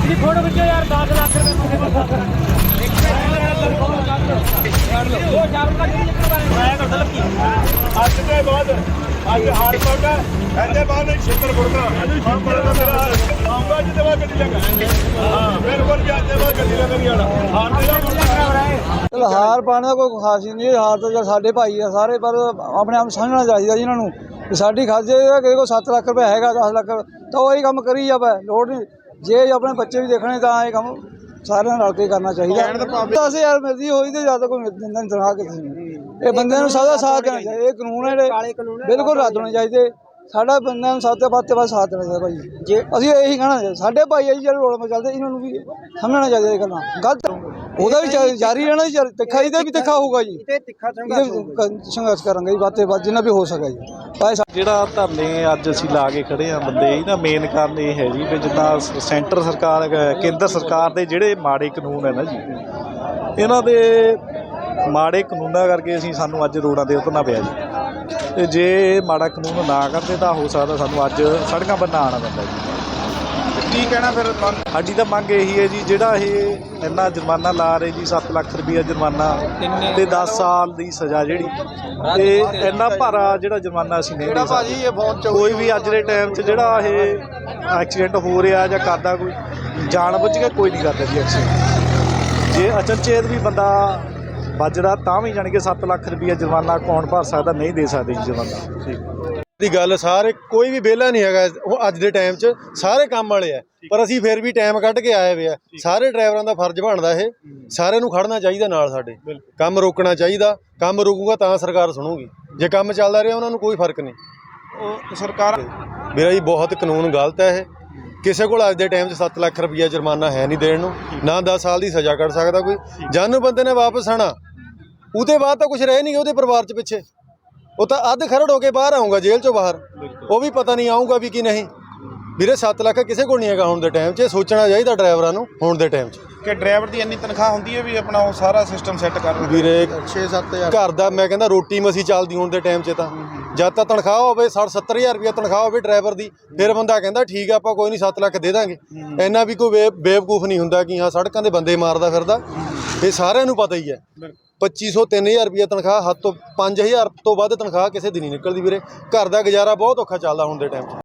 ਇਹਦੀ ਫੋਟੋ ਖਿੱਚੋ ਯਾਰ 10 ਲੱਖ ਰੁਪਏ ਮੰਗੇ ਬਸ ਉਹ ਜਾਮ ਲੱਗ ਗਈ ਜਿੱਕਰ ਬਾਰੇ ਮੈਂ ਕਰਦਾ ਲੱਕੀ ਅੱਜ ਦੇ ਬਾਅਦ ਅੱਜ ਹਾਰ ਪਾਉਂਦਾ ਐਂਦੇ ਬਾਅਦ ਇੱਕ ਛੇਤਰ ਫੁੱਟਦਾ ਹਾਂ ਬੜਾ ਦਾ ਮੇਰਾ ਆਉਂਗਾ ਜਿੱਦੇ ਬਾਅਦ ਗੱਡੀ ਲਗਾ ਹਾਂ ਮੇਰੇ ਕੋਲ ਵੀ ਅੱਜ ਦੇ ਬਾਅਦ ਗੱਡੀ ਲਗਾ ਮੇਰੀ ਵਾਲਾ ਹਾਰ ਦੇ ਦਾ ਮੁੰਡਾ ਕਰਾ ਰਿਹਾ ਹਾਰ ਪਾਉਣ ਦਾ ਕੋਈ ਖਾਸ ਹੀ ਨਹੀਂ ਹਾਰ ਤਾਂ ਸਾਡੇ ਭਾਈ ਆ ਸਾਰੇ ਪਰ ਆਪਣੇ ਆਪ ਨੂੰ ਸਮਝਣਾ ਚਾਹੀਦਾ ਜੀ ਇਹਨਾਂ ਨੂੰ ਕਿ ਸਾਡੀ ਖਾਜੇ ਦਾ ਕਿਸੇ ਕੋਲ 7 ਲੱਖ ਰੁਪਏ ਹੈਗਾ 10 ਲੱਖ ਤਾਂ ਉਹ ਹੀ ਕੰਮ ਕਰੀ ਜਾਵੇ ਲੋੜ ਨਹੀਂ। ਜੇ ਆਪਣੇ ਬੱਚੇ ਵੀ ਦੇਖਣੇ ਤਾਂ ਇਹ ਕੰਮ ਸਾਰਿਆਂ ਨਾਲ ਰਲ ਕੇ ਕਰਨਾ ਚਾਹੀਦਾ। ਦਸ ਹਜ਼ਾਰ ਮਿਲਦੀ ਹੋਈ ਤੇ ਜ਼ਿਆਦਾ ਕੋਈ ਦਿੰਦਾ ਨਹੀਂ ਤਨਖਾਹ ਕਿਸੇ ਨੂੰ। ਇਹ ਬੰਦਿਆਂ ਨੂੰ ਸਦਾ ਸਾਥ ਦੇਣਾ ਚਾਹੀਦਾ ਇਹ ਕਾਨੂੰਨ ਹੈ ਜਿਹੜੇ ਬਿਲਕੁਲ ਰੱਦ ਹੋਣੇ ਚਾਹੀਦੇ। ਸਾਡਾ ਬੰਦਿਆਂ ਨੂੰ ਸਭ ਤੋਂ ਵੱਧ ਤੋਂ ਵੱਧ ਸਾਥ ਦੇਣਾ ਚਾਹੀਦਾ ਭਾਈ। ਜੇ ਅਸੀਂ ਇਹੀ ਕਹਿਣਾ ਚਾਹੀਦਾ ਸਾਡੇ ਭਾਈ ਆ ਜੀ ਜਿਹੜੇ ਰੋਲ ਮੇ ਚੱਲਦੇ ਇਹਨਾਂ ਨੂੰ ਵੀ ਸਮਝਣਾ ਚਾਹੀਦਾ ਇਹ ਗੱਲਾਂ। ਗਲਤ ਉਹਦਾ ਵੀ ਜਾ- ਜਾਰੀ ਰਹਿਣਾ ਜੀ ਤਿੱਖਾ ਇਹਦਾ ਵੀ ਤਿੱਖਾ ਹੋਊਗਾ ਜੀ। ਤੇ ਤਿੱਖਾ ਇਹਦੇ ਵੀ ਕ- ਸੰਘਰਸ਼ ਕਰਾਂਗੇ ਜੀ ਬਾਤੇ ਬਾਤ ਜਿੰਨਾ ਵੀ ਹੋ ਸਕੇ ਜੀ। ਭਾਈ ਸਾਹਿਬ ਜਿਹੜਾ ਧਰਨੇ ਅੱਜ ਅਸੀਂ ਲਾ ਕੇ ਖੜੇ ਆ ਬੰਦੇ ਇਹਦਾ ਮੇਨ ਕਾਰਨ ਇਹ ਹੈ ਜੀ ਵੀ ਜਿੱਦਾਂ ਸ- ਸੈਂਟਰ ਸਰਕਾਰ ਕੇਂਦਰ ਸਰਕਾਰ ਦੇ ਜਿਹੜੇ ਮਾੜੇ ਕਾਨੂੰਨ ਹੈ ਨਾ ਜੀ ਇਹਨਾਂ ਦੇ ਮਾੜੇ ਕਾਨੂੰਨਾਂ ਕਰਕੇ ਅਸੀਂ ਸਾਨੂੰ ਅੱਜ ਰੋਡਾਂ ਤੇ ਉਤਰਨਾ ਪਿਆ ਜੀ। ਤੇ ਜੇ ਇਹ ਮਾੜਾ ਕਾਨੂੰਨ ਨਾ ਕਰਦੇ ਤਾਂ ਹੋ ਸਕਦਾ ਸਾਨੂੰ ਅੱਜ ਸੜਕਾਂ ਬੰਨਾ ਆਉਣਾ ਪੈਂਦਾ ਜੀ। ਕੀ ਕਹਿਣਾ ਫਿਰ ਸਾਡੀ ਤਾਂ ਮੰਗ ਇਹੀ ਹੈ ਜੀ ਜਿਹੜਾ ਇਹ ਇੰਨਾ ਜੁਰਮਾਨਾ ਲਾ ਰਹੇ ਜੀ 7 ਲੱਖ ਰੁਪਈਆ ਜੁਰਮਾਨਾ ਤੇ 10 ਸਾਲ ਦੀ ਸਜ਼ਾ ਜਿਹੜੀ ਤੇ ਇੰਨਾ ਭਾਰਾ ਜਿਹੜਾ ਜੁਰਮਾਨਾ ਅਸੀਂ ਨਹੀਂ ਦੇ ਸਕਦੇ। ਇਹ ਫੋਨ ਕੋਈ ਵੀ ਅੱਜ ਦੇ ਟਾਈਮ 'ਚ ਜਿਹੜਾ ਇਹ ਐਕਸੀਡੈਂਟ ਹੋ ਰਿਹਾ ਜਾਂ ਕਰਦਾ ਕੋਈ ਜਾਣ ਬੁੱਝ ਕੇ ਕੋਈ ਨਹੀਂ ਕਰਦਾ ਜੀ ਐਕਸੀਡੈਂਟ ਜੇ ਅਚਨਚੇਤ ਵੀ ਬੰਦਾ ਵੱਜਦਾ ਤਾਂ ਵੀ ਜਾਣੀ ਕਿ 7 ਲੱਖ ਰੁਪਈਆ ਜੁਰਮਾਨਾ ਕੌਣ ਭਰ ਸਕਦਾ ਨਹੀਂ ਦੇ ਸਕਦੇ ਜੀ ਜੁਰਮਾਨਾ। ਦੀ ਗੱਲ ਸਾਰੇ ਕੋਈ ਵੀ ਵਿਹਲਾ ਨਹੀਂ ਹੈਗਾ ਉਹ ਅੱਜ ਦੇ ਟਾਈਮ 'ਚ ਸਾਰੇ ਕੰਮ ਵਾਲੇ ਆ। ਪਰ ਅਸੀਂ ਫਿਰ ਵੀ ਟਾਈਮ ਕੱਢ ਕੇ ਆਏ ਹੋਏ ਆ। ਸਾਰੇ ਡਰਾਈਵਰਾਂ ਦਾ ਫਰਜ਼ ਬਣਦਾ ਇਹ। ਸਾਰਿਆਂ ਨੂੰ ਖੜਨਾ ਚਾਹੀਦਾ ਨਾਲ ਸਾਡੇ। ਕੰਮ ਰੋਕਣਾ ਚਾਹੀਦਾ ਕੰਮ ਰੁਕੂਗਾ ਤਾਂ ਸਰਕਾਰ ਸੁਣੂਗੀ। ਜੇ ਕੰਮ ਚੱਲਦਾ ਰਿਹਾ ਉਹਨਾਂ ਨੂੰ ਕੋਈ ਫ਼ਰਕ ਨਹੀਂ। ਉਹ ਸਰਕਾਰ ਮੇਰਾ ਜੀ ਬਹੁਤ ਕਾਨੂੰਨ ਗਲਤ ਹੈ ਇਹ। ਕਿਸੇ ਕੋਲ ਅੱਜ ਦੇ ਟਾਈਮ 'ਚ 7 ਲੱਖ ਰੁਪਈਆ ਜੁਰਮਾਨਾ ਹੈ ਨਹੀਂ ਦੇਣ ਨੂੰ। ਨਾ 10 ਸਾਲ ਦੀ ਸਜ਼ਾ ਕੱਟ ਸਕਦਾ ਕੋਈ। ਜਾਨੂੰ ਬੰਦੇ ਨੇ ਵਾਪਸ ਆਣਾ ਉਹਦੇ ਬਾਅਦ ਤਾਂ ਕੁਝ ਰਹਿ ਨਹੀਂ ਉਹਦੇ ਪਰਿਵਾਰ 'ਚ ਪਿੱਛੇ। ਉਹ ਤਾਂ ਅੱਧ ਖਰੜ ਹੋ ਕੇ ਬਾਹਰ ਆਊਗਾ ਜੇਲ੍ਹ 'ਚੋਂ ਬਾਹਰ। ਉਹ ਵੀ ਪਤਾ ਨਹੀਂ ਆਊਗਾ ਵੀ ਕਿ ਨਹੀਂ। ਵੀਰੇ 7 ਲੱਖ ਕਿਸੇ ਕੋਲ ਨਹੀਂ ਹੈਗਾ ਹੁਣ ਦੇ ਟਾਈਮ 'ਚ ਇਹ ਸੋਚਣਾ ਚਾਹੀਦਾ ਡਰਾਈਵਰਾਂ ਨੂੰ ਹੁਣ ਦੇ ਟਾਈਮ 'ਚ। ਕਿ ਡਰਾਈਵਰ ਦੀ ਇੰਨੀ ਤਨਖਾਹ ਹੁੰਦੀ ਹੈ ਵੀ ਆਪਣਾ ਉਹ ਸਾਰਾ ਸਿਸਟਮ ਸੈੱਟ ਕਰ ਵੀਰੇ 6-7000 ਘਰ ਦਾ ਮੈਂ ਕਹਿੰਦਾ ਰੋਟੀ ਮਸੀ ਚੱਲਦੀ ਹੁਣ ਦੇ ਟਾਈਮ 'ਚ ਤਾਂ। ਜਦ ਤਾਂ ਤਨਖਾਹ ਹੋਵੇ 60-70000 ਰੁਪਏ ਤਨਖਾਹ ਹੋਵੇ ਡਰਾਈਵਰ ਦੀ ਫਿਰ ਬੰਦਾ ਕਹਿੰਦਾ ਠੀਕ ਆ ਆਪਾਂ ਕੋਈ ਨਹੀਂ 7 ਲੱਖ ਦੇ ਦਾਂਗੇ। ਇੰਨਾ ਵੀ ਕੋਈ ਬੇਵਕੂਫ ਨਹੀਂ ਹੁੰਦਾ ਕਿ ਹਾਂ ਸੜਕਾਂ ਦੇ ਬੰਦੇ ਮਾਰਦਾ ਫਿਰਦਾ। ਇਹ ਸਾਰਿਆਂ ਨੂੰ ਪਤਾ ਹੀ ਹੈ। 2500 3000 ਰੁਪਏ ਤਨਖਾਹ, ਹੱਦ ਤੋਂ 5000 ਤੋਂ ਵੱਧ ਤਨਖਾਹ ਕਿਸੇ ਦੀ ਨਹੀਂ ਨਿਕਲਦੀ ਵੀਰੇ। ਘਰ ਦਾ ਗੁਜ਼ਾਰਾ ਬਹੁਤ ਔਖਾ ਚੱਲਦਾ ਹੁਣ ਦੇ ਟਾਈਮ 'ਚ।